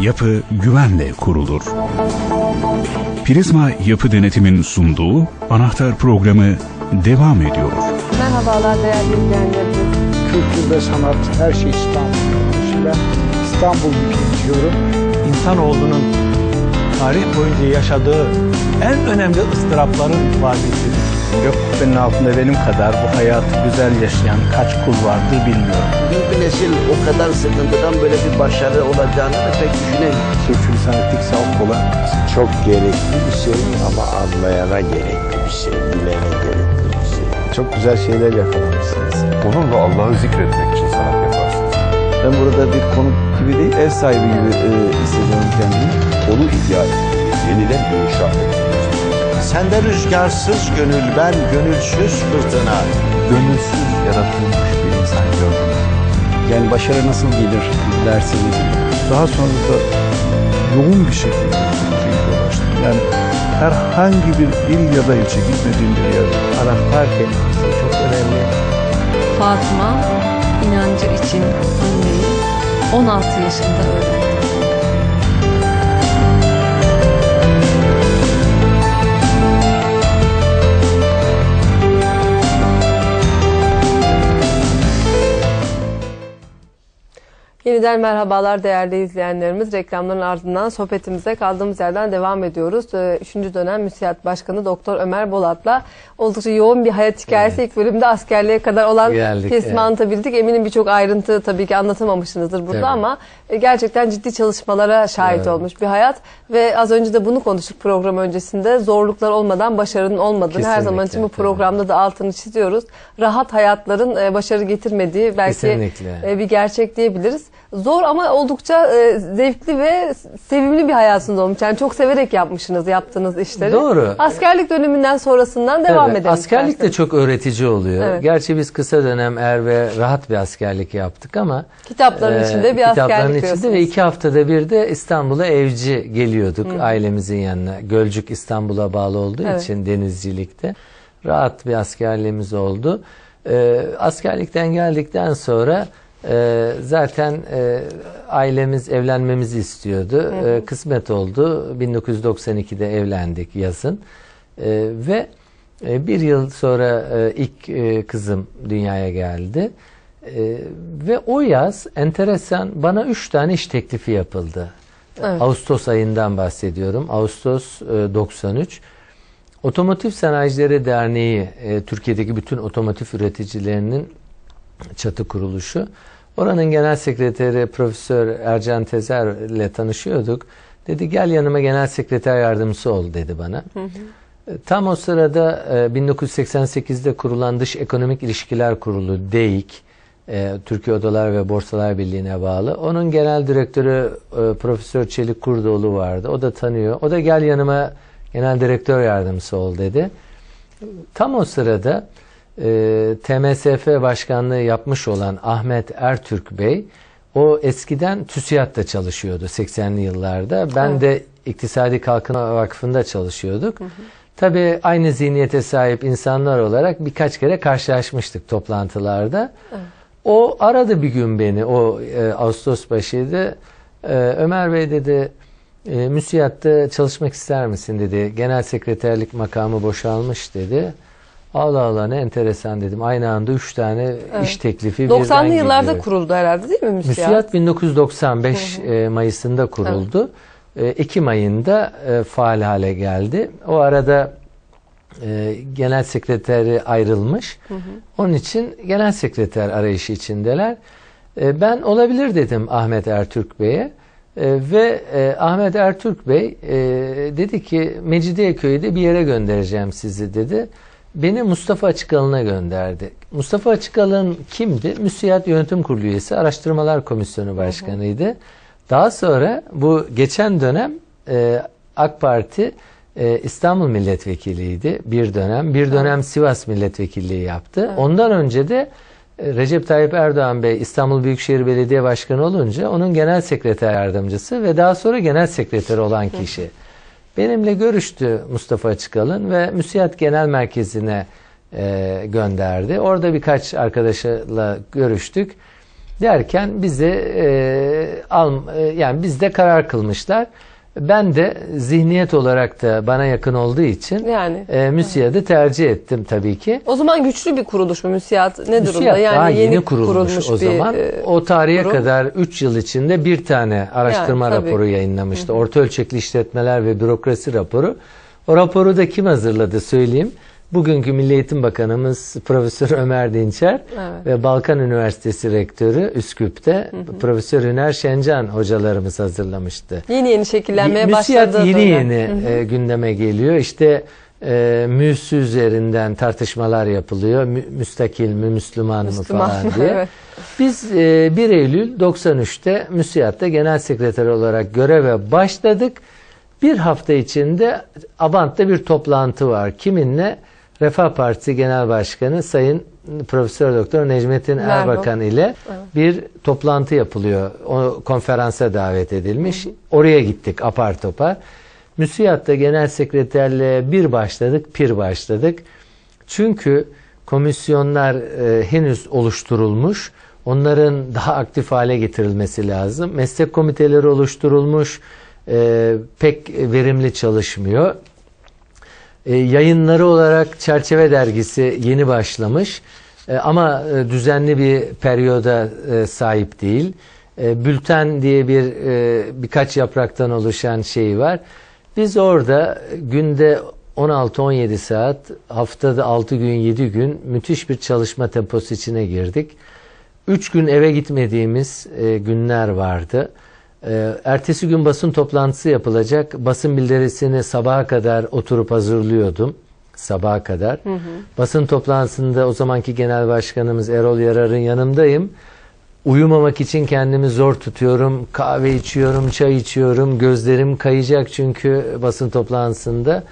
Yapı güvenle kurulur. Prizma Yapı Denetim'in sunduğu Anahtar Programı devam ediyor. Merhabalar değerli izleyenlerimiz. Kültür ve sanat her şey İstanbul. Dolayısıyla İstanbul diyorum. İnsanoğlunun tarih boyunca yaşadığı en önemli ıstırapların ifadesidir. Gök kubbenin altında benim kadar bu hayatı güzel yaşayan kaç kul vardır bilmiyorum. Bugünkü nesil o kadar sıkıntıdan böyle bir başarı olacağını da pek düşünemiyor. Sürçülisan ettikse affola. Çok gerekli bir şey ama anlayana gerekli bir şey, bilene gerekli bir şey. Çok güzel şeyler yakalamışsınız. Onunla Allah'ı zikretmek için sanat yaparsınız. Ben burada bir konuk gibi değil, ev sahibi gibi e, hissediyorum kendimi. Onu ihya yeniden inşa etmeliyiz. Sende rüzgarsız gönül ben, gönülsüz fırtına. Gönülsüz yaratılmış bir insan gördüm. Yani başarı nasıl gelir dersiniz. Daha sonra da yoğun bir şekilde dolaştım. Yani herhangi bir il ya da ilçe gitmediğim bir yer. Anahtar kelimesi çok önemli. Fatma inancı için anneyi 16 yaşında öğrendi. Yeah. Yeniden merhabalar değerli izleyenlerimiz. Reklamların ardından sohbetimize kaldığımız yerden devam ediyoruz. Ee, Üçüncü dönem müsiyat başkanı Doktor Ömer Bolat'la oldukça yoğun bir hayat hikayesi ilk bölümde askerliğe kadar olan Geldik, kesimi evet. anlatabildik. Eminim birçok ayrıntı tabii ki anlatamamışsınızdır burada Tabii. ama e, gerçekten ciddi çalışmalara şahit Evet. olmuş bir hayat. Ve az önce de bunu konuştuk program öncesinde. Zorluklar olmadan başarının olmadığını her zaman için bu Kesinlikle, programda da altını çiziyoruz. Rahat hayatların e, başarı getirmediği belki Kesinlikle. e, bir gerçek diyebiliriz. Zor ama oldukça e, zevkli ve sevimli bir hayatınız olmuş. Yani çok severek yapmışsınız yaptığınız işleri. Doğru. Askerlik döneminden sonrasından devam Tabii, edelim. Askerlik de çok öğretici oluyor. Evet. Gerçi biz kısa dönem er ve rahat bir askerlik yaptık ama Kitapların e, içinde bir kitapların askerlik içinde ve iki haftada bir de İstanbul'a evci geliyorduk ailemizin yanına. Gölcük İstanbul'a bağlı olduğu Evet. için denizcilikte rahat bir askerliğimiz oldu. E, askerlikten geldikten sonra e, zaten e, ailemiz evlenmemizi istiyordu. E, kısmet oldu. 1992'de evlendik yazın. E, ve e, bir yıl sonra e, ilk e, kızım dünyaya geldi. E, ve o yaz enteresan bana üç tane iş teklifi yapıldı. Evet. Ağustos ayından bahsediyorum. Ağustos e, 93. Otomotiv Sanayicileri Derneği e, Türkiye'deki bütün otomotiv üreticilerinin çatı kuruluşu. Oranın genel sekreteri Profesör Ercan Tezer ile tanışıyorduk. Dedi gel yanıma genel sekreter yardımcısı ol dedi bana. E, Tam o sırada e, 1988'de kurulan Dış Ekonomik İlişkiler Kurulu DEİK, e, Türkiye Odalar ve Borsalar Birliği'ne bağlı. Onun genel direktörü e, Profesör Çelik Kurdoğlu vardı. O da tanıyor. O da gel yanıma genel direktör yardımcısı ol dedi. Tam o sırada e, TMSF başkanlığı yapmış olan Ahmet Ertürk Bey o eskiden TÜSİAD'da çalışıyordu 80'li yıllarda. Ben de İktisadi Kalkınma Vakfı'nda çalışıyorduk. Tabii aynı zihniyete sahip insanlar olarak birkaç kere karşılaşmıştık toplantılarda. O aradı bir gün beni o e, Ağustos başıydı. E, Ömer Bey dedi e, müsiyatta çalışmak ister misin dedi. Genel sekreterlik makamı boşalmış dedi. Allah Allah ne enteresan dedim. Aynı anda üç tane iş teklifi birden 90'lı yıllarda geliyor. kuruldu herhalde değil mi müsiyat? Müsiyat 1995 e, Mayıs'ında kuruldu. E, Ekim ayında e, faal hale geldi. O arada e, genel sekreteri ayrılmış. Onun için genel sekreter arayışı içindeler. Ben olabilir dedim Ahmet Ertürk Bey'e. E, ve e, Ahmet Ertürk Bey e, dedi ki Mecidiyeköy'de bir yere göndereceğim sizi dedi. Beni Mustafa Açıkalın'a gönderdi. Mustafa Açıkalın kimdi? Müsiyat Yönetim Kurulu üyesi, Araştırmalar Komisyonu Başkanıydı. Daha sonra bu geçen dönem e, AK Parti e, İstanbul Milletvekiliydi bir dönem. Bir dönem Sivas Milletvekilliği yaptı. Ondan önce de e, Recep Tayyip Erdoğan Bey İstanbul Büyükşehir Belediye Başkanı olunca onun genel sekreter yardımcısı ve daha sonra genel sekreter olan kişi. Benimle görüştü Mustafa Açıkalın ve Müsiyat Genel Merkezi'ne e, gönderdi. Orada birkaç arkadaşla görüştük. derken bize e, al e, yani bizde karar kılmışlar. Ben de zihniyet olarak da bana yakın olduğu için Yani. e, MÜSİAD'ı tercih ettim tabii ki. O zaman güçlü bir kuruluş mu müsiyat? Ne durumda? MÜSİAD Yani daha yeni, kurulmuş, o bir, zaman. e, o tarihe kurum. kadar 3 yıl içinde bir tane araştırma Yani, tabii. raporu yayınlamıştı. Orta ölçekli işletmeler ve bürokrasi raporu. O raporu da kim hazırladı söyleyeyim. Bugünkü Milli Eğitim Bakanımız Profesör Ömer Dinçer Evet. ve Balkan Üniversitesi Rektörü Üsküp'te Profesör Hüner Şencan hocalarımız hazırlamıştı. Yeni yeni şekillenmeye başladı. yeni dönem. yeni e, gündeme geliyor. İşte e, müsü üzerinden tartışmalar yapılıyor. Mü, müstakil mi, Müslüman, Müslüman mı falan diye. Evet. Biz e, 1 Eylül 93'te MÜSİAD'da genel sekreter olarak göreve başladık. Bir hafta içinde Abant'ta bir toplantı var. Kiminle? Refah Partisi Genel Başkanı Sayın Profesör Doktor Necmettin Merhaba. Erbakan ile bir toplantı yapılıyor. O konferansa davet edilmiş. Oraya gittik apar topar. MÜSİAD'da genel sekreterliğe bir başladık, pir başladık. Çünkü komisyonlar e, henüz oluşturulmuş. Onların daha aktif hale getirilmesi lazım. Meslek komiteleri oluşturulmuş. e, pek verimli çalışmıyor. E, yayınları olarak Çerçeve Dergisi yeni başlamış E, ama e, düzenli bir periyoda e, sahip değil. Bülten diye bir birkaç yapraktan oluşan şey var. Biz orada günde 16-17 saat, haftada 6 gün 7 gün müthiş bir çalışma temposu içine girdik. 3 gün eve gitmediğimiz günler vardı. E, ertesi gün basın toplantısı yapılacak. Basın bildirisini sabaha kadar oturup hazırlıyordum. Sabaha kadar. Basın toplantısında o zamanki genel başkanımız Erol Yarar'ın yanımdayım. Uyumamak için kendimi zor tutuyorum. Kahve içiyorum, çay içiyorum. Gözlerim kayacak çünkü basın toplantısında.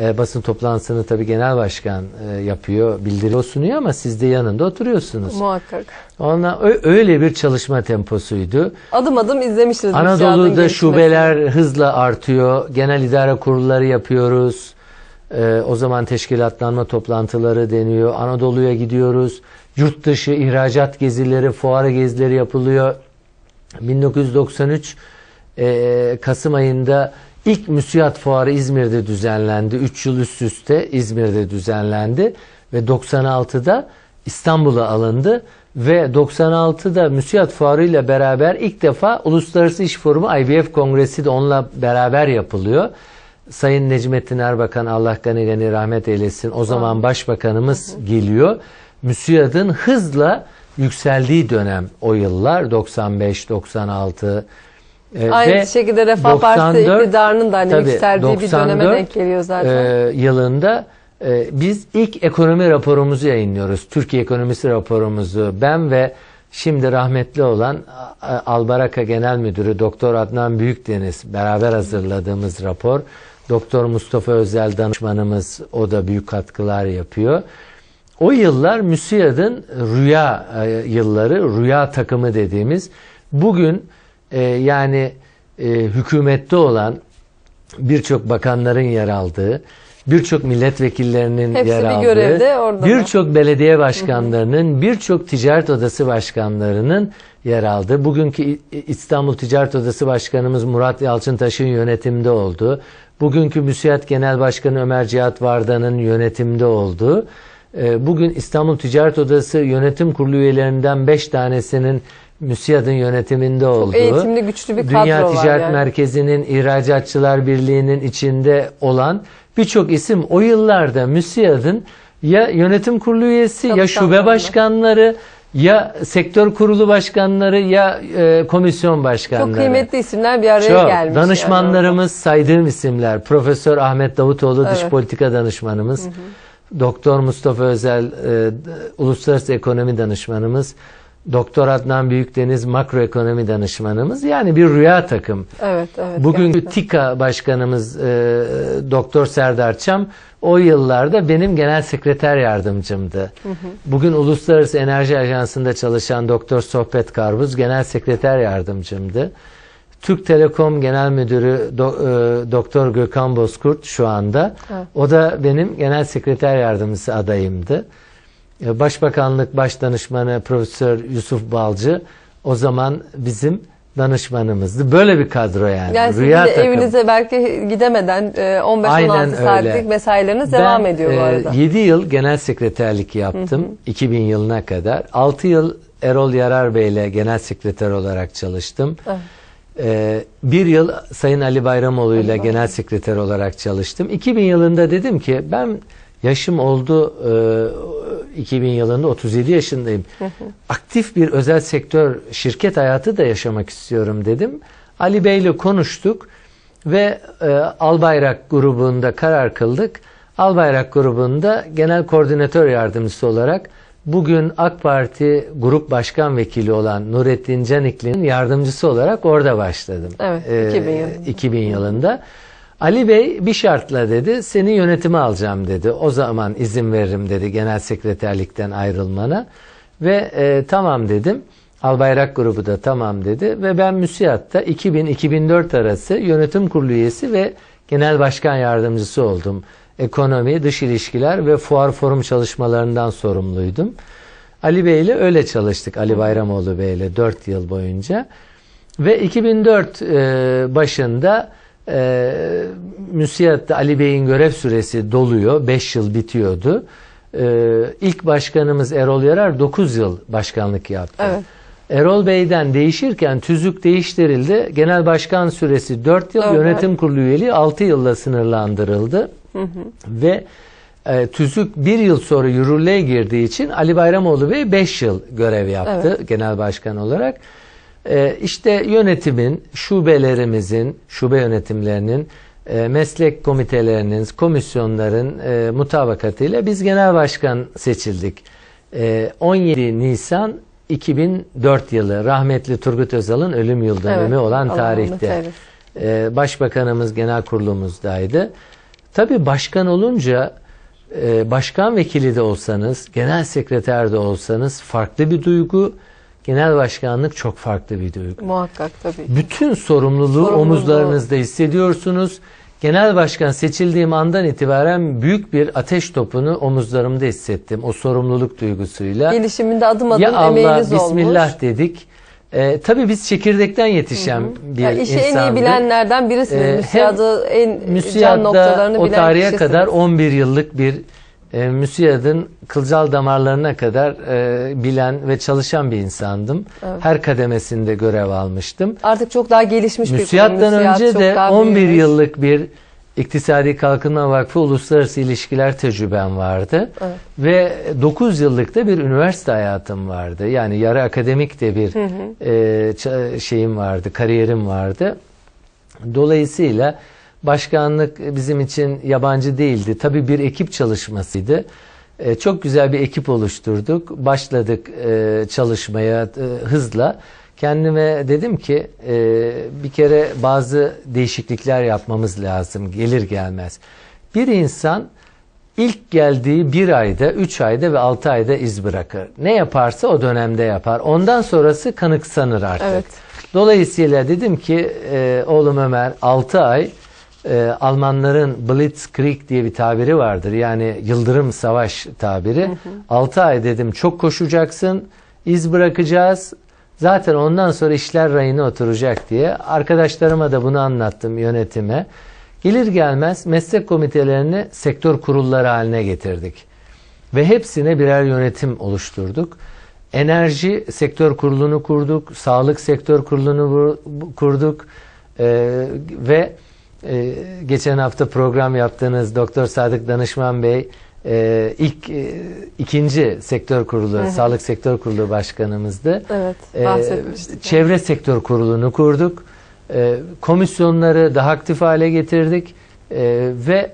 E, basın toplantısını tabii genel başkan e, yapıyor, bildiriyor, sunuyor ama siz de yanında oturuyorsunuz. Muhakkak. Ona öyle bir çalışma temposuydu. Adım adım izlemişiz. Anadolu'da şubeler hızla artıyor. Genel idare kurulları yapıyoruz. Ee, o zaman teşkilatlanma toplantıları deniyor. Anadolu'ya gidiyoruz. Yurt dışı ihracat gezileri, fuara gezileri yapılıyor. 1993 e, Kasım ayında ilk müsiyat fuarı İzmir'de düzenlendi. 3 yıl üst üste İzmir'de düzenlendi ve 96'da İstanbul'a alındı ve 96'da müsiyat fuarı ile beraber ilk defa Uluslararası İş Forumu IBF Kongresi de onunla beraber yapılıyor. Sayın Necmettin Erbakan Allah gani gani rahmet eylesin. O zaman başbakanımız geliyor. MÜSİAD'ın hızla yükseldiği dönem o yıllar 95 96 e, Aynı ve şekilde Refah Partisi 94 iktidarının da hani tabii, yükseldiği bir döneme 94, denk geliyor zaten. e, yılında e, biz ilk ekonomi raporumuzu yayınlıyoruz. Türkiye ekonomisi raporumuzu. Ben ve şimdi rahmetli olan A- Albaraka Genel Müdürü Doktor Adnan Büyükdeniz beraber hazırladığımız rapor. Doktor Mustafa Özel danışmanımız o da büyük katkılar yapıyor. O yıllar MÜSİAD'ın rüya e, yılları, rüya takımı dediğimiz bugün e, yani e, hükümette olan birçok bakanların yer aldığı, birçok milletvekillerinin Hepsi yer bir aldığı, birçok belediye başkanlarının, birçok ticaret odası başkanlarının yer aldığı, bugünkü İstanbul Ticaret Odası Başkanımız Murat Yalçıntaş'ın yönetimde olduğu, bugünkü MÜSİAD Genel Başkanı Ömer Cihat Vardan'ın yönetimde olduğu, e, bugün İstanbul Ticaret Odası Yönetim Kurulu üyelerinden 5 tanesinin MÜSİAD'ın yönetiminde olduğu, eğitimli, güçlü bir Dünya Ticaret yani. Merkezi'nin İhracatçılar Birliği'nin içinde olan birçok isim o yıllarda MÜSİAD'ın ya yönetim kurulu üyesi ya şube başkanları ya sektör kurulu başkanları ya e, komisyon başkanları. Çok kıymetli isimler bir araya Çok. gelmiş. Danışmanlarımız saydığım isimler. Profesör Ahmet Davutoğlu dış Evet. politika danışmanımız. Doktor Mustafa Özel e, uluslararası ekonomi danışmanımız. Doktor Adnan Büyükdeniz makroekonomi danışmanımız. Yani bir rüya takım. Evet, evet. Bugünkü gerçekten. TİKA başkanımız e, Doktor Serdar Çam o yıllarda benim genel sekreter yardımcımdı. Bugün Uluslararası Enerji Ajansı'nda çalışan Doktor Sohbet Karbuz genel sekreter yardımcımdı. Türk Telekom Genel Müdürü Do- e, Doktor Gökhan Bozkurt şu anda. Evet. O da benim genel sekreter yardımcısı adayımdı. E, Başbakanlık Başdanışmanı Profesör Yusuf Balcı o zaman bizim danışmanımızdı. Böyle bir kadro yani. Yani Rüya de takımı. evinize belki gidemeden e, 15-16 Aynen saatlik öyle. mesaileriniz devam ediyor bu e, arada. 7 yıl genel sekreterlik yaptım 2000 yılına kadar. 6 yıl Erol Yarar Bey ile genel sekreter olarak çalıştım. Evet. Ee, bir yıl Sayın Ali Bayramoğlu ile genel sekreter olarak çalıştım. 2000 yılında dedim ki ben yaşım oldu e, 2000 yılında 37 yaşındayım. Aktif bir özel sektör şirket hayatı da yaşamak istiyorum dedim. Ali Bey ile konuştuk ve e, Albayrak grubunda karar kıldık. Albayrak grubunda genel koordinatör yardımcısı olarak bugün AK Parti Grup Başkan Vekili olan Nurettin Canikli'nin yardımcısı olarak orada başladım. Evet, Ee, 2000 yılında. 2000 yılında. Ali Bey bir şartla dedi, seni yönetime alacağım dedi. O zaman izin veririm dedi genel sekreterlikten ayrılmana. Ve e, tamam dedim. Albayrak grubu da tamam dedi ve ben MÜSİAD'da 2000-2004 arası yönetim kurulu üyesi ve genel başkan yardımcısı oldum. Ekonomi, dış ilişkiler ve fuar forum çalışmalarından sorumluydum. Ali Bey ile öyle çalıştık. Ali Bayramoğlu Bey ile 4 yıl boyunca. Ve 2004 e, başında e, MÜSİAD'da Ali Bey'in görev süresi doluyor. 5 yıl bitiyordu. E, ilk başkanımız Erol Yarar 9 yıl başkanlık yaptı. Evet. Erol Bey'den değişirken tüzük değiştirildi. Genel başkan süresi 4 yıl, Evet. yönetim kurulu üyeliği 6 yılla sınırlandırıldı. Ve e, tüzük bir yıl sonra yürürlüğe girdiği için Ali Bayramoğlu Bey 5 yıl görev yaptı genel başkan olarak. E, işte yönetimin, şubelerimizin, şube yönetimlerinin, e, meslek komitelerinin, komisyonların e, mutabakatıyla biz genel başkan seçildik. E, 17 Nisan 2004 yılı rahmetli Turgut Özal'ın ölüm yıl dönümü Evet, olan tarihte. Ee, Başbakanımız genel kurulumuzdaydı. Tabii başkan olunca e, başkan vekili de olsanız, genel sekreter de olsanız farklı bir duygu. Genel başkanlık çok farklı bir duygu. Muhakkak tabii. Bütün sorumluluğu Sorumluluğu. omuzlarınızda hissediyorsunuz. Genel başkan seçildiğim andan itibaren büyük bir ateş topunu omuzlarımda hissettim. O sorumluluk duygusuyla. Gelişiminde adım adım Ya Allah emeğiniz Bismillah olmuş. dedik. Ee, tabii biz çekirdekten yetişen bir Ya işi en iyi bilenlerden birisiniz. Ee, Müsiyadı en can MÜSİAD'da noktalarını o bilen tarihe kişisiniz. kadar 11 yıllık bir e, MÜSİAD'ın kılcal damarlarına kadar e, bilen ve çalışan bir insandım. Her kademesinde görev almıştım. Artık çok daha gelişmiş bir kurum. Müsiyat önce de daha 11 büyümüş. yıllık bir İktisadi Kalkınma Vakfı Uluslararası İlişkiler tecrübem vardı. Evet. Ve 9 yıllık da bir üniversite hayatım vardı. Yani yarı akademik de bir e, ça- şeyim vardı, kariyerim vardı. Dolayısıyla başkanlık bizim için yabancı değildi. Tabii bir ekip çalışmasıydı. E, çok güzel bir ekip oluşturduk. Başladık e, çalışmaya e, hızla. Kendime dedim ki e, bir kere bazı değişiklikler yapmamız lazım gelir gelmez. Bir insan ilk geldiği bir ayda, üç ayda ve altı ayda iz bırakır. Ne yaparsa o dönemde yapar. Ondan sonrası kanıksanır artık. Evet. Dolayısıyla dedim ki e, oğlum Ömer 6 ay e, Almanların Blitzkrieg diye bir tabiri vardır. Yani yıldırım savaş tabiri. 6 ay dedim çok koşacaksın, iz bırakacağız. Zaten ondan sonra işler rayına oturacak diye. Arkadaşlarıma da bunu anlattım yönetime. Gelir gelmez meslek komitelerini sektör kurulları haline getirdik. Ve hepsine birer yönetim oluşturduk. Enerji sektör kurulunu kurduk, sağlık sektör kurulunu vur- kurduk Ee, ve e, geçen hafta program yaptığınız Doktor Sadık Danışman Bey e, ilk e, ikinci sektör kurulu, sağlık sektör kurulu başkanımızdı. Evet, Ee, bahsetmiştik. çevre sektör kurulunu kurduk. Ee, komisyonları daha aktif hale getirdik. Ee, ve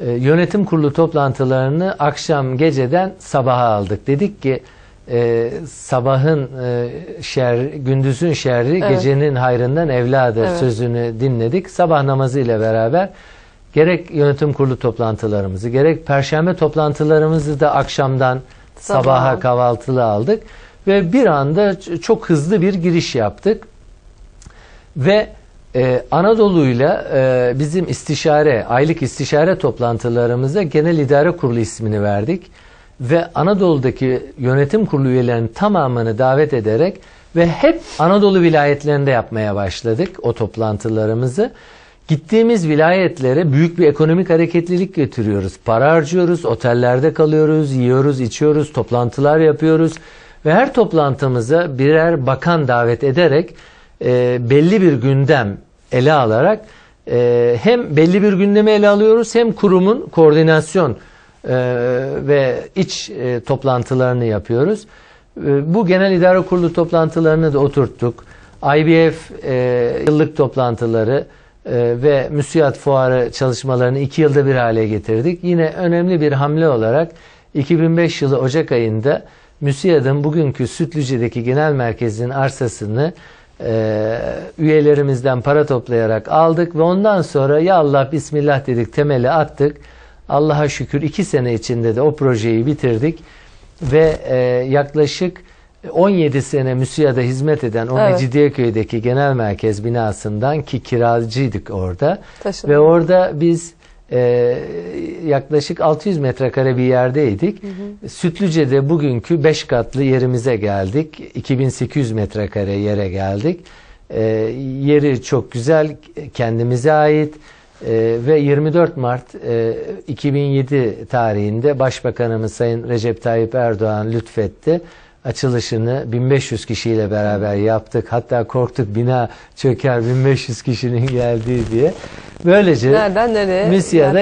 e, yönetim kurulu toplantılarını akşam geceden sabaha aldık. Dedik ki e, sabahın e, şer, gündüzün şerri Evet. gecenin hayrından evladır Evet. sözünü dinledik. Sabah namazı ile beraber gerek yönetim kurulu toplantılarımızı gerek perşembe toplantılarımızı da akşamdan Sabaha. sabaha kahvaltılı aldık ve bir anda çok hızlı bir giriş yaptık ve e, Anadolu'yla e, bizim istişare, aylık istişare toplantılarımıza Genel İdare Kurulu ismini verdik ve Anadolu'daki yönetim kurulu üyelerinin tamamını davet ederek Ve hep Anadolu vilayetlerinde yapmaya başladık o toplantılarımızı. Gittiğimiz vilayetlere büyük bir ekonomik hareketlilik götürüyoruz. Para harcıyoruz, otellerde kalıyoruz, yiyoruz, içiyoruz, toplantılar yapıyoruz. Ve her toplantımıza birer bakan davet ederek e, belli bir gündem ele alarak e, hem belli bir gündemi ele alıyoruz hem kurumun koordinasyon e, ve iç e, toplantılarını yapıyoruz. E, bu genel idare kurulu toplantılarını da oturttuk. IBF e, yıllık toplantıları e, ve müsiyat fuarı çalışmalarını iki yılda bir hale getirdik. Yine önemli bir hamle olarak 2005 yılı Ocak ayında MÜSİAD'ın bugünkü Sütlüce'deki genel merkezinin arsasını üyelerimizden para toplayarak aldık ve ondan sonra ya Allah Bismillah dedik temeli attık. Allah'a şükür iki sene içinde de o projeyi bitirdik ve e, yaklaşık 17 sene MÜSİAD'a hizmet eden o Evet. Mecidiyeköy'deki genel merkez binasından ki kiracıydık orada Taşındı. ve orada biz e, yaklaşık 600 metrekare bir yerdeydik. Sütlüce'de bugünkü 5 katlı yerimize geldik. 2800 metrekare yere geldik. E, yeri çok güzel, kendimize ait E, ve 24 Mart e, 2007 tarihinde Başbakanımız Sayın Recep Tayyip Erdoğan lütfetti. Açılışını 1500 kişiyle beraber yaptık. Hatta korktuk bina çöker 1500 kişinin geldiği diye. Böylece Nereden nereye?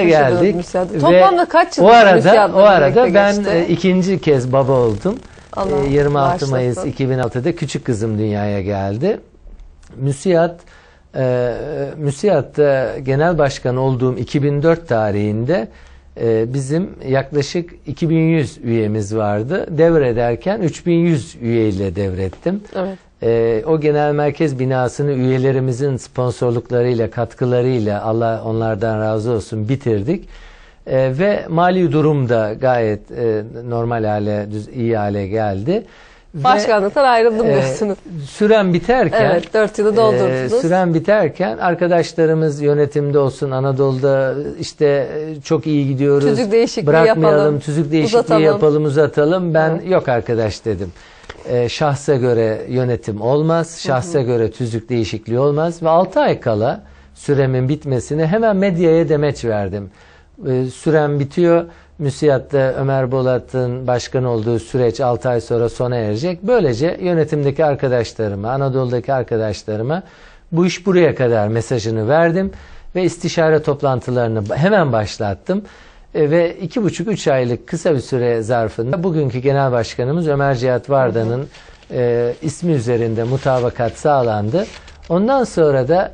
Yaklaşıyoruz geldik. Müsiyad'a. Ve Toplamda kaç yıl o arada o arada ben geçti? e, ikinci kez baba oldum. Allah E, 26 Mayıs bağışlasın. 2006'da küçük kızım dünyaya geldi. Müsiyat e, Müsiyat'ta genel başkan olduğum 2004 tarihinde e, bizim yaklaşık 2100 üyemiz vardı. Devrederken 3100 üyeyle devrettim. Evet. E, o genel merkez binasını üyelerimizin sponsorluklarıyla, katkılarıyla Allah onlardan razı olsun bitirdik. E, ve mali durum da gayet e, normal hale, düz, iyi hale geldi. Başkanlıktan ayrıldım e, diyorsunuz. süren biterken Evet, dört yılı doldurdunuz. e, süren biterken arkadaşlarımız yönetimde olsun Anadolu'da işte e, çok iyi gidiyoruz. Tüzük değişikliği Bırakmayalım, yapalım, tüzük değişikliği uzatalım. yapalım, uzatalım. Ben Evet. yok arkadaş dedim. E, şahsa göre yönetim olmaz, şahsa göre tüzük değişikliği olmaz ve 6 ay kala süremin bitmesini hemen medyaya demeç verdim. E, sürem bitiyor. Müsiyat'ta Ömer Bolat'ın başkan olduğu süreç 6 ay sonra sona erecek. Böylece yönetimdeki arkadaşlarıma, Anadolu'daki arkadaşlarıma bu iş buraya kadar mesajını verdim ve istişare toplantılarını hemen başlattım. E, ve iki buçuk üç aylık kısa bir süre zarfında bugünkü genel başkanımız Ömer Cihat Varda'nın e, ismi üzerinde mutabakat sağlandı. Ondan sonra da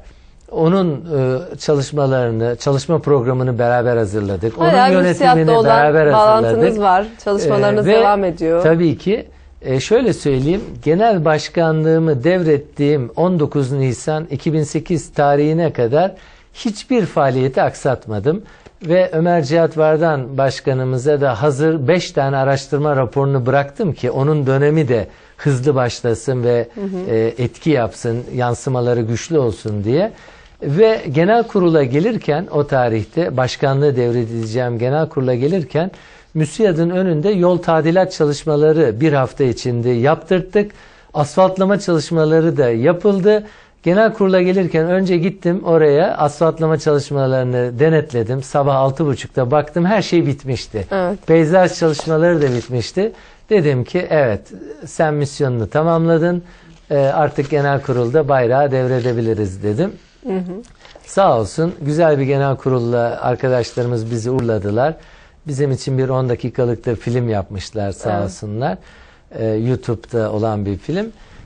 onun e, çalışmalarını, çalışma programını beraber hazırladık. Onun Hala yönetimini müsiyatla olan beraber hazırladık. var. Çalışmalarınız Ee, devam ediyor. Tabii ki e, şöyle söyleyeyim. Genel başkanlığımı devrettiğim 19 Nisan 2008 tarihine kadar hiçbir faaliyeti aksatmadım. Ve Ömer Cihat Vardan başkanımıza da hazır 5 tane araştırma raporunu bıraktım ki onun dönemi de hızlı başlasın ve e, etki yapsın, yansımaları güçlü olsun diye. Ve genel kurula gelirken o tarihte başkanlığı devredileceğim genel kurula gelirken MÜSİAD'ın önünde yol tadilat çalışmaları bir hafta içinde yaptırttık. Asfaltlama çalışmaları da yapıldı. Genel kurula gelirken önce gittim oraya asfaltlama çalışmalarını denetledim. Sabah 6.30'da baktım her şey bitmişti. Evet. Peyzaj çalışmaları da bitmişti. Dedim ki evet sen misyonunu tamamladın. Ee, artık genel kurulda bayrağı devredebiliriz dedim. Sağ olsun güzel bir genel kurulla arkadaşlarımız bizi uğurladılar. Bizim için bir 10 dakikalık da film yapmışlar sağ Evet. olsunlar. Ee, YouTube'da olan bir film.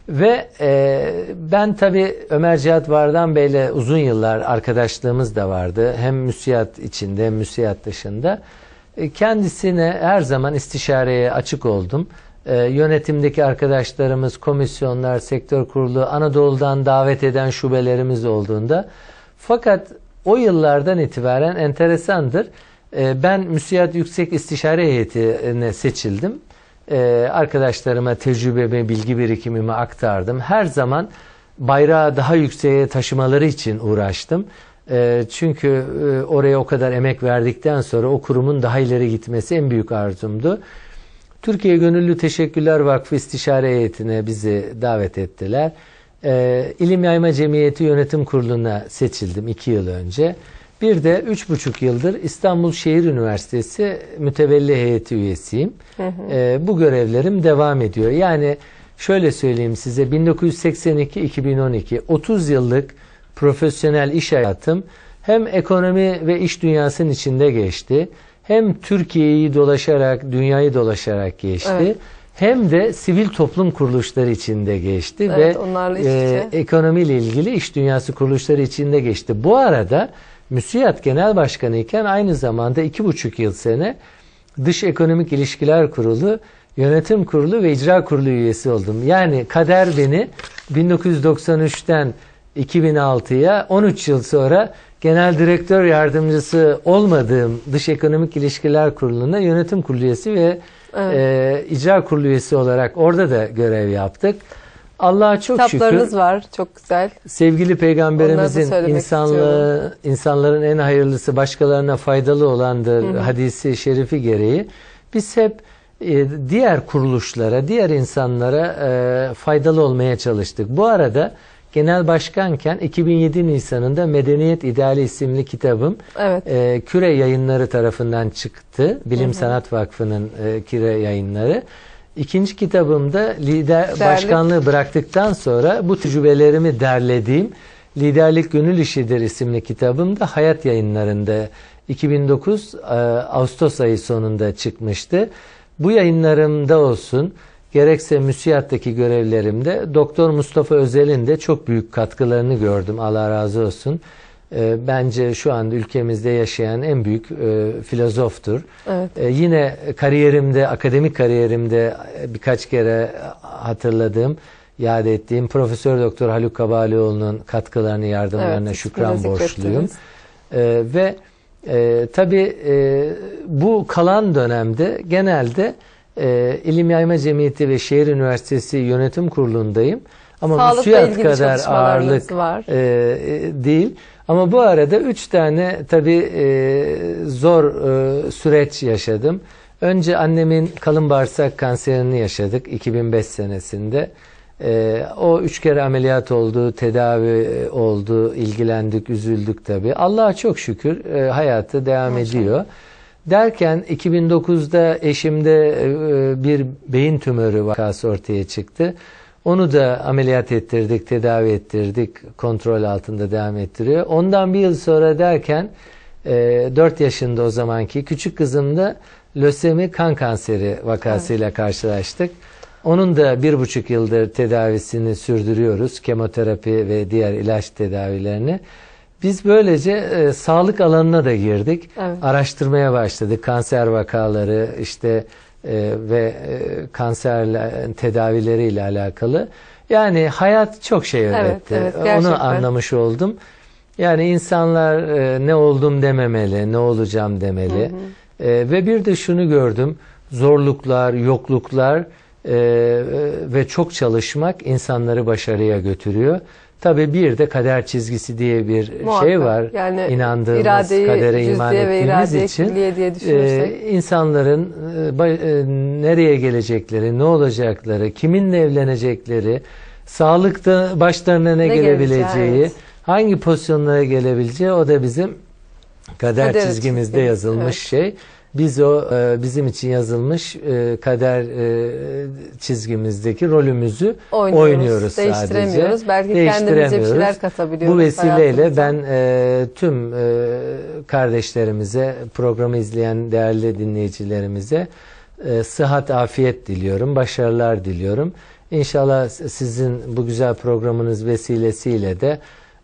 Ve e, ben tabii Ömer Cihat Vardan Bey'le uzun yıllar arkadaşlığımız da vardı. Hem müsiyat içinde hem müsiyat dışında. E, kendisine her zaman istişareye açık oldum. E, yönetimdeki arkadaşlarımız, komisyonlar, sektör kurulu, Anadolu'dan davet eden şubelerimiz olduğunda. Fakat o yıllardan itibaren enteresandır. E, ben Müsiyat Yüksek İstişare Heyeti'ne seçildim. E, arkadaşlarıma tecrübemi, bilgi birikimimi aktardım. Her zaman bayrağı daha yükseğe taşımaları için uğraştım. Çünkü e, oraya o kadar emek verdikten sonra o kurumun daha ileri gitmesi en büyük arzumdu. Türkiye Gönüllü Teşekkürler Vakfı İstişare Heyeti'ne bizi davet ettiler. Ee, İlim Yayma Cemiyeti Yönetim Kurulu'na seçildim iki yıl önce. Bir de üç buçuk yıldır İstanbul Şehir Üniversitesi mütevelli heyeti üyesiyim. Ee, bu görevlerim devam ediyor. Yani şöyle söyleyeyim size 1982-2012 30 yıllık profesyonel iş hayatım hem ekonomi ve iş dünyasının içinde geçti. Hem Türkiye'yi dolaşarak, dünyayı dolaşarak geçti. Evet. Hem de sivil toplum kuruluşları içinde geçti Evet, ve e, ekonomiyle ilgili iş dünyası kuruluşları içinde geçti. Bu arada MÜSİAD Genel Başkanı iken aynı zamanda iki buçuk yıl sene Dış Ekonomik İlişkiler Kurulu, Yönetim Kurulu ve İcra Kurulu üyesi oldum. Yani kader beni 1993'ten 2006'ya 13 yıl sonra genel direktör yardımcısı olmadığım Dış Ekonomik İlişkiler Kurulu'na yönetim kurulu üyesi ve e, icra kurulu üyesi olarak orada da görev yaptık. Allah'a çok şükür. Kitaplarınız var. Çok güzel. Sevgili peygamberimizin insanlığı, insanların en hayırlısı başkalarına faydalı olandır hadisi şerifi gereği biz hep e, diğer kuruluşlara, diğer insanlara e, faydalı olmaya çalıştık. Bu arada genel başkanken 2007 Nisan'ında Medeniyet İdeali isimli kitabım Evet. e, Küre Yayınları tarafından çıktı. Bilim Sanat Vakfı'nın e, Küre Yayınları. İkinci kitabımda lider Derlik. başkanlığı bıraktıktan sonra bu tecrübelerimi derlediğim Liderlik Gönül İşidir isimli kitabım da Hayat Yayınları'nda 2009 e, Ağustos ayı sonunda çıkmıştı. Bu yayınlarımda olsun gerekse müsiyattaki görevlerimde Doktor Mustafa Özel'in de çok büyük katkılarını gördüm. Allah razı olsun. E, bence şu anda ülkemizde yaşayan en büyük e, filozoftur. Evet. E, yine kariyerimde, akademik kariyerimde birkaç kere hatırladığım, yad ettiğim Profesör Doktor Haluk Kabalioğlu'nun katkılarını, yardımlarına Evet, şükran borçluyum. zikrettiniz. E, ve e, tabii e, bu kalan dönemde genelde e, İlim Yayma Cemiyeti ve Şehir Üniversitesi Yönetim Kurulu'ndayım. Ama Sağlıkla müsiyat kadar ağırlık var. e, e, değil. Ama bu arada üç tane tabii e, zor e, süreç yaşadım. Önce annemin kalın bağırsak kanserini yaşadık 2005 senesinde. E, o üç kere ameliyat oldu, tedavi oldu, ilgilendik, üzüldük tabii. Allah'a çok şükür e, hayatı devam ediyor. Derken 2009'da eşimde e, bir beyin tümörü vakası ortaya çıktı. Onu da ameliyat ettirdik, tedavi ettirdik, kontrol altında devam ettiriyor. Ondan bir yıl sonra derken e, 4 yaşında o zamanki küçük kızımda lösemi kan kanseri vakasıyla karşılaştık. Onun da bir buçuk yıldır tedavisini sürdürüyoruz. Kemoterapi ve diğer ilaç tedavilerini. Biz böylece e, sağlık alanına da girdik. Evet. Araştırmaya başladık. Kanser vakaları işte e, ve e, kanser tedavileriyle alakalı. Yani hayat çok şey öğretti. evet, gerçekten. Onu anlamış oldum. Yani insanlar e, ne oldum dememeli, ne olacağım demeli. E, ve bir de şunu gördüm. Zorluklar, yokluklar e, ve çok çalışmak insanları başarıya götürüyor. Tabii bir de kader çizgisi diye bir Muhakkak. şey var. Yani İnandığımız, iradeyi kadere iman ettiğimiz için e, insanların e, e, nereye gelecekleri, ne olacakları, kiminle evlenecekleri, sağlıkta başlarına ne, Ne gelebileceği, evet. hangi pozisyonlara gelebileceği o da bizim kader, Kader çizgimizde çizgimiz, yazılmış evet. şey. Biz o e, bizim için yazılmış e, kader e, çizgimizdeki rolümüzü Oynuyoruz, oynuyoruz, sadece. değiştiremiyoruz. Belki kendimize bir şeyler Değiştiremiyoruz. katabiliyoruz Bu vesileyle hayatımıza. ben e, tüm e, kardeşlerimize, programı izleyen değerli dinleyicilerimize e, sıhhat, afiyet diliyorum, başarılar diliyorum. İnşallah sizin bu güzel programınız vesilesiyle de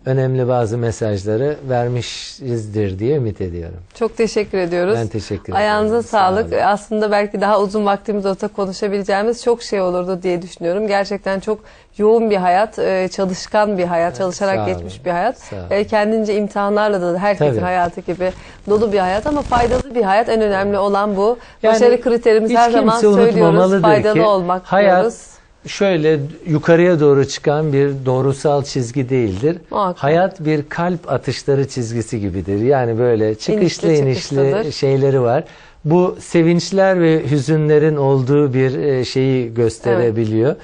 önemli bazı mesajları vermişizdir diye ümit ediyorum. Çok teşekkür ediyoruz. Ben teşekkür ederim. Ayağınıza Sağ sağlık. olun. Aslında belki daha uzun vaktimiz olsa konuşabileceğimiz çok şey olurdu diye düşünüyorum. Gerçekten çok yoğun bir hayat, e, çalışkan bir hayat, çalışarak sağ olun. geçmiş bir hayat. Sağ. E, Kendince imtihanlarla da herkesin Tabii. hayatı gibi dolu bir hayat ama faydalı bir hayat. En önemli olan bu. Yani Başarı kriterimiz her zaman söylüyoruz. Faydalı ki olmak hayat diyoruz. Şöyle yukarıya doğru çıkan bir doğrusal çizgi değildir. Muhakkak. Hayat bir kalp atışları çizgisi gibidir. Yani böyle çıkışlı İnişli inişli şeyleri var. bu sevinçler ve hüzünlerin olduğu bir e, şeyi gösterebiliyor.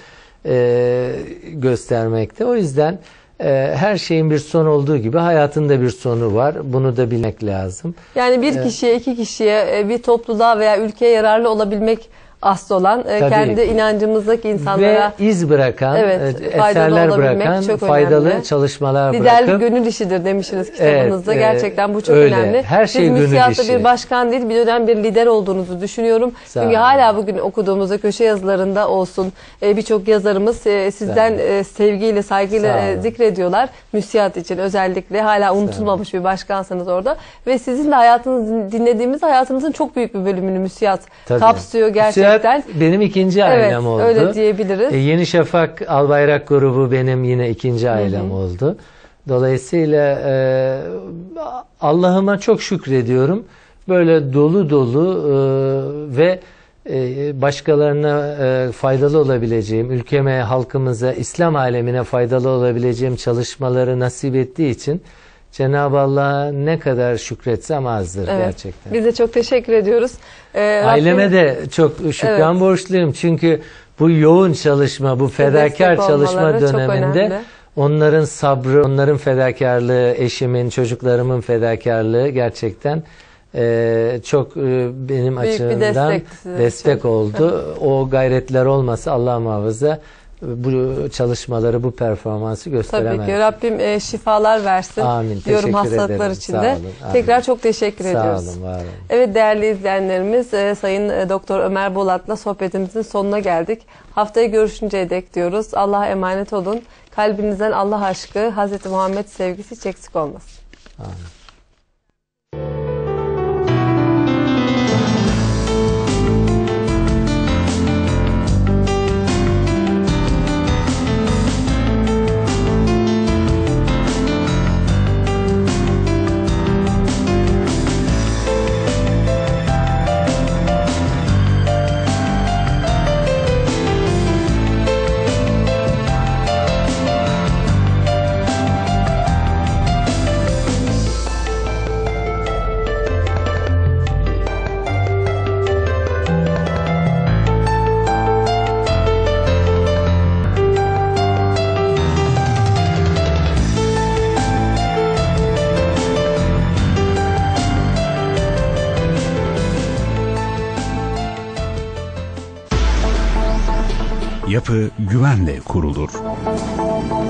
E, göstermekte. O yüzden e, her şeyin bir son olduğu gibi hayatın da bir sonu var. Bunu da bilmek lazım. Yani bir Evet. kişiye, iki kişiye, e, bir topluluğa veya ülkeye yararlı olabilmek asıl olan e, Tabii. kendi inancımızdaki insanlara Ve iz bırakan, Evet, e, eserler bırakan, çok faydalı önemli. çalışmalar liderlik bırakıp gönül işidir demişsiniz kitabınızda. Evet, Gerçekten bu çok öyle. önemli. Her şey Siz gönül işi. bir başkan değil, bir dönem bir lider olduğunuzu düşünüyorum. Sağ Çünkü hala bugün okuduğumuzda köşe yazılarında olsun e, birçok yazarımız sizden sevgiyle, saygıyla zikrediyorlar. Müsiyat için özellikle hala unutulmamış bir başkansınız orada. Ve sizin de hayatınız dinlediğimiz hayatınızın çok büyük bir bölümünü müsiyat Tabii. kapsıyor gerçekten. Müsiyat benim ikinci Evet, ailem oldu. öyle diyebiliriz. E, Yeni Şafak Albayrak grubu benim yine ikinci ailem oldu. Dolayısıyla e, Allah'ıma çok şükrediyorum. Böyle dolu dolu e, ve e, başkalarına e, faydalı olabileceğim, ülkeme, halkımıza, İslam alemine faydalı olabileceğim çalışmaları nasip ettiği için Cenab-ı Allah'a ne kadar şükretsem azdır Evet. gerçekten. Biz de çok teşekkür ediyoruz. Ee, Aileme Rabbim- de çok şükran Evet. borçluyum. Çünkü bu yoğun çalışma, bu fedakar destek çalışma döneminde onların sabrı, onların fedakarlığı, eşimin, çocuklarımın fedakarlığı gerçekten e, çok e, benim Büyük açımdan destek için. oldu. o gayretler olmasa Allah muhafaza bu çalışmaları, bu performansı Tabii gösteremez. ki Rabbim e, şifalar versin Amin. diyorum hastalıklar ederim. içinde. Sağ olun. Amin. Tekrar çok teşekkür Sağ ediyoruz. olun, var olun. Evet değerli izleyenlerimiz e, Sayın e, Doktor Ömer Bolat'la sohbetimizin sonuna geldik. Haftaya görüşünceye dek diyoruz. Allah'a emanet olun. Kalbinizden Allah aşkı, Hazreti Muhammed sevgisi hiç eksik olmasın. Yapı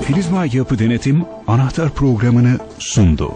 Filizma Yapı Denetim anahtar programını sundu.